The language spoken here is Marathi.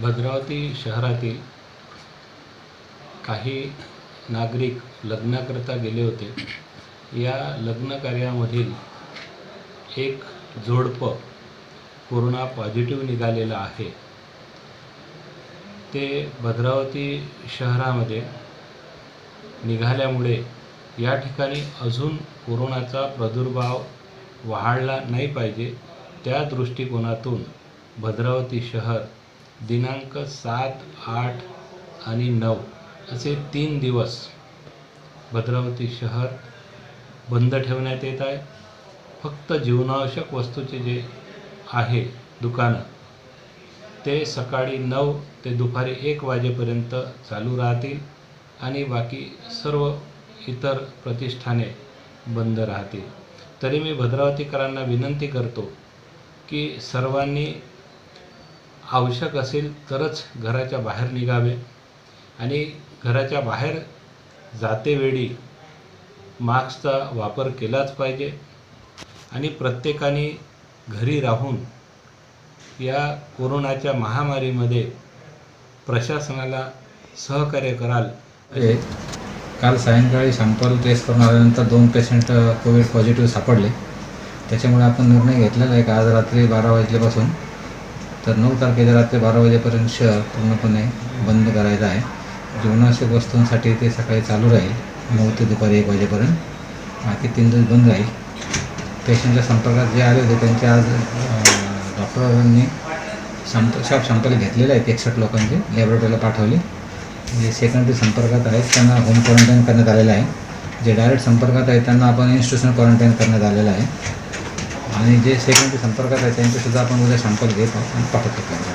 भद्रावती शहरातील काही नागरिक लग्नाकरता गेले होते. या लग्न कार्यामधील एक जोडपं कोरोना पॉझिटिव्ह निघालेलं आहे. ते भद्रावती शहरामध्ये निघाल्यामुळे या ठिकाणी अजून कोरोनाचा प्रादुर्भाव वाढला नाही पाहिजे. त्या दृष्टिकोनातून भद्रावती शहर दिनांक सात आठ आणि नऊ असे तीन दिवस भद्रावती शहर बंद ठेवण्यात येत आहे. फक्त जीवनावश्यक वस्तूचे जे आहे दुकानं ते सकाळी नऊ ते दुपारी एक वाजेपर्यंत चालू राहतील आणि बाकी सर्व इतर प्रतिष्ठाने बंद राहतील. तरी मी भद्रावतीकरांना विनंती करतो की सर्वांनी आवश्यक असेल तरच घराच्या बाहेर निघावे. आणि घराच्या बाहेर जातेवेळी मास्कचा वापर केलाच पाहिजे. आणि प्रत्येकाने घरी राहून या कोरोनाच्या महामारीमध्ये प्रशासनाला सहकार्य कराल काल सायंकाळी सॅम्पल टेस्ट करून आल्यानंतर दोन पेशंट कोविड पॉझिटिव्ह सापडले. त्याच्यामुळे आपण निर्णय घेतलेला आहे का आज रात्री बारा वाजल्यापासून तर नऊ तारखेच्या रात्री बारा वाजेपर्यंत शहर पूर्णपणे बंद करायचं आहे. जीवनावश्यक वस्तूंसाठी ते सकाळी चालू राहील. नऊ ते दुपारी एक वाजेपर्यंत. बाकी तीन दिवस बंद राहील. पेशंटच्या संपर्कात जे आले होते त्यांचे आज डॉक्टरांनी संप शॉप संपर्क घेतलेले आहेत एकसठ लोकांचे लॅबोरेटरीला पाठवले. जे सेकंडरी संपर्कात आहेत त्यांना होम क्वारंटाईन करण्यात आलेलं आहे. जे डायरेक्ट संपर्कात आहेत त्यांना आपण इन्स्टिट्यूशन क्वारंटाईन करण्यात आलेलं आहे. आणि जे सेकंडरी संपर्कात आहे त्यांच्यासुद्धा आपण उद्या संपर्क घेत आहोत आणि पाठवतो. त्यांना